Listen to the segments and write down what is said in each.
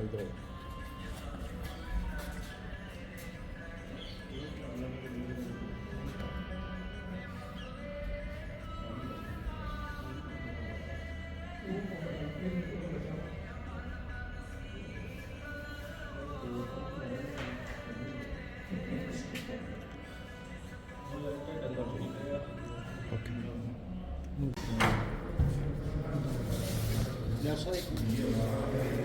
はいどうぞやっぱり。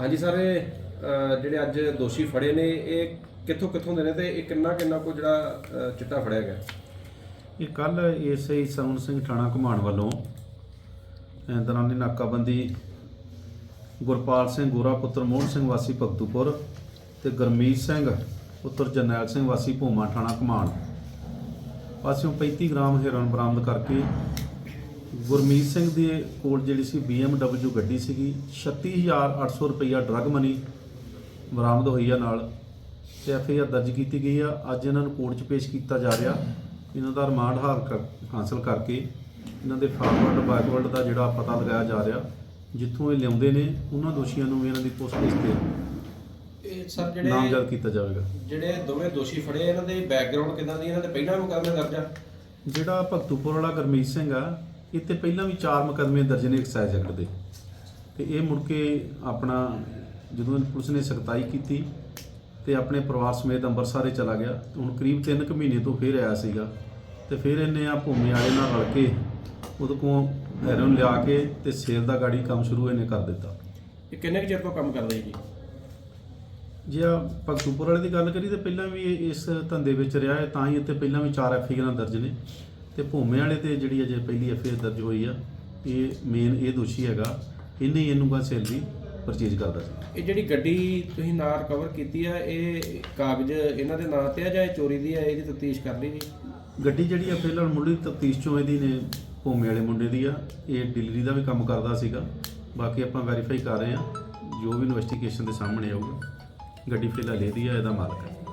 ਹਾਂਜੀ ਸਰ ਜਿਹੜੇ ਅੱਜ ਦੋਸ਼ੀ ਫੜੇ ਨੇ, ਇਹ ਕਿੱਥੋਂ ਕਿੱਥੋਂ ਦੇ ਨੇ ਤੇ ਇਹ ਕਿੰਨਾ ਕਿੰਨਾ ਕੋ ਜਿਹੜਾ ਚਿੱਟਾ ਫੜਿਆ ਗਿਆ? ਇਹ ਕੱਲ ਏਸਆਈ ਸਵਨ ਸਿੰਘ ਥਾਣਾ ਘੁਮਾਣ ਵੱਲੋਂ ਦੌਰਾਨੀ ਨਾਕਾਬੰਦੀ ਗੁਰਪਾਲ ਸਿੰਘ ਗੋਰਾ, ਪੁੱਤਰ ਮੋਹਨ ਸਿੰਘ ਵਾਸੀ ਭਗਤੂਪੁਰ ਤੇ ਗਰਮੀਤ ਸਿੰਘ, ਪੁੱਤਰ ਜਰਨੈਲ ਸਿੰਘ ਵਾਸੀ ਭੂਮਾ ਥਾਣਾ ਘੁਮਾਣ। ਪਾਸਿਓਂ 35 ਗ੍ਰਾਮ ਹੈਰੋਇਨ ਬਰਾਮਦ ਕਰਕੇ ਗੁਰਮੀਤ ਸਿੰਘ ਦੇ ਕੋਲ ਜਿਹੜੀ ਸੀ BMW ਗੱਡੀ ਸੀਗੀ 36800 ਰੁਪਈਆ ਡਰੱਗ ਮਨੀ ਬਰਾਮਦ ਹੋਈ ਆ ਨਾਲ ਤੇ ਐਫਆਈਆਰ ਦਰਜ ਕੀਤੀ ਗਈ ਆ। ਅੱਜ ਇਹਨਾਂ ਨੂੰ ਕੋਰਟ 'ਚ ਪੇਸ਼ ਕੀਤਾ ਜਾ ਰਿਹਾ। ਇਹਨਾਂ ਦਾ ਰਿਮਾਂਡ ਹਾਲ ਕਰ- ਹਾਸਲ ਕਰਕੇ ਇਹਨਾਂ ਦੇ ਫਾਰਵਰਡ ਬੈਕਵਰਡ ਦਾ ਜਿਹੜਾ ਪਤਾ ਲਗਾਇਆ ਜਾ ਰਿਹਾ ਜਿੱਥੋਂ ਇਹ ਲਿਆਉਂਦੇ ਨੇ ਉਹਨਾਂ ਦੋਸ਼ੀਆਂ ਨੂੰ ਵੀ ਇਹਨਾਂ ਦੀ ਪੁੱਛਗਿੱਛ ਤੇ ਇਹ ਸਰ ਨਾਮਜ਼ਦ ਕੀਤਾ ਜਾਵੇਗਾ। ਜਿਹੜੇ ਦੋਵੇਂ ਦੋਸ਼ੀ ਫੜੇ ਇਹਨਾਂ ਦੇ ਬੈਕਗ੍ਰਾਉਂਡ ਕਿਦਾਂ ਦੀ ਇਹਨਾਂ ਦੇ ਪਹਿਲਾਂ ਮੁਕੱਦਮੇ ਦਰਜ? ਜਿਹੜਾ ਭਗਤੂਪੁਰ ਵਾਲਾ ਗਰਮੀਤ ਸਿੰਘ ਆ ਤੇ ਪਹਿਲਾਂ ਵੀ ਚਾਰ ਮੁਕੱਦਮੇ ਦਰਜ ਨੇ ਐਕਸਾਈਜ਼ ਐਕਟ ਦੇ। ਤੇ ਇਹ ਮੁੜ ਕੇ ਆਪਣਾ ਜਦੋਂ ਪੁਲਿਸ ਨੇ ਸਖਤਾਈ ਕੀਤੀ ਤੇ ਆਪਣੇ ਪਰਿਵਾਰ ਸਮੇਤ ਅੰਮ੍ਰਿਤਸਰ ਹੀ ਚਲਾ ਗਿਆ ਹੁਣ ਕਰੀਬ 3 ਕੁ ਮਹੀਨੇ ਤੋਂ ਫੇਰ ਆਇਆ ਸੀਗਾ। ਤੇ ਫਿਰ ਇਹਨੇ ਆ ਭੂਮੀ ਵਾਲੇ ਨਾਲ ਰਲ ਕੇ ਉਹਦੇ ਕੋਲ ਹੈਰੋਨ ਲਿਆ ਕੇ ਤੇ ਸੇਲ ਦਾ ਗਾੜੀ ਕੰਮ ਸ਼ੁਰੂ ਇਹਨੇ ਕਰ ਦਿੱਤਾ। ਇਹ ਕਿੰਨੇ ਕੁ ਚਿਰ ਤੋਂ ਕੰਮ ਕਰਦੇ ਜੀ? ਜੇ ਆ ਭਗਤੂਪੁਰ ਵਾਲੇ ਦੀ ਗੱਲ ਕਰੀ ਤੇ ਪਹਿਲਾਂ ਵੀ ਇਹ ਇਸ ਧੰਦੇ ਵਿੱਚ ਰਿਹਾ ਹੈ ਤਾਂ ਹੀ ਇੱਥੇ ਪਹਿਲਾਂ ਵੀ ਚਾਰ ਐਫਆਈਆਰਾਂ ਦਰਜ ਨੇ। ਤੇ ਭੂਮੇ ਵਾਲੇ ਤੇ ਜਿਹੜੀ ਅਜੇ ਪਹਿਲੀ ਐਫਆਈਆਰ ਦਰਜ ਹੋਈ ਆ ਇਹ ਮੇਨ ਇਹ ਦੋਸ਼ੀ ਹੈਗਾ ਇਹਨੇ ਹੀ ਇਹਨੂੰ ਗਾ ਸੇਲ ਦੀ ਪਰਚੇਜ ਕਰਦਾ ਸੀ। ਇਹ ਜਿਹੜੀ ਗੱਡੀ ਤੁਸੀਂ ਨਾਲ ਰਿਕਵਰ ਕੀਤੀ ਆ ਇਹ ਕਾਗਜ਼ ਇਹਨਾਂ ਦੇ ਨਾਂ ਤੇ ਆ ਜਾਂ ਇਹ ਚੋਰੀ ਦੀ ਆ ਇਹਦੀ ਤਫਤੀਸ਼ ਕਰ ਲਈ ਜੀ? ਗੱਡੀ ਜਿਹੜੀ ਆ ਫਿਲਹਾਲ ਮੁੱਢਲੀ ਤਫਤੀਸ਼ ਚੋਂ ਇਹਦੀ ਨੇ ਭੂਮੇ ਵਾਲੇ ਮੁੰਡੇ ਦੀ ਆ, ਇਹ ਡਿਲੀਵਰੀ ਦਾ ਵੀ ਕੰਮ ਕਰਦਾ ਸੀਗਾ। ਬਾਕੀ ਆਪਾਂ ਵੈਰੀਫਾਈ ਕਰ ਰਹੇ ਆ ਜੋ ਵੀ ਇਨਵੈਸਟੀਗੇਸ਼ਨ ਦੇ ਸਾਹਮਣੇ ਆਊਗਾ, ਗੱਡੀ ਫਿਲਹਾਲ ਇਹਦੀ ਆ, ਇਹਦਾ ਮਾਲਕ ਹੈ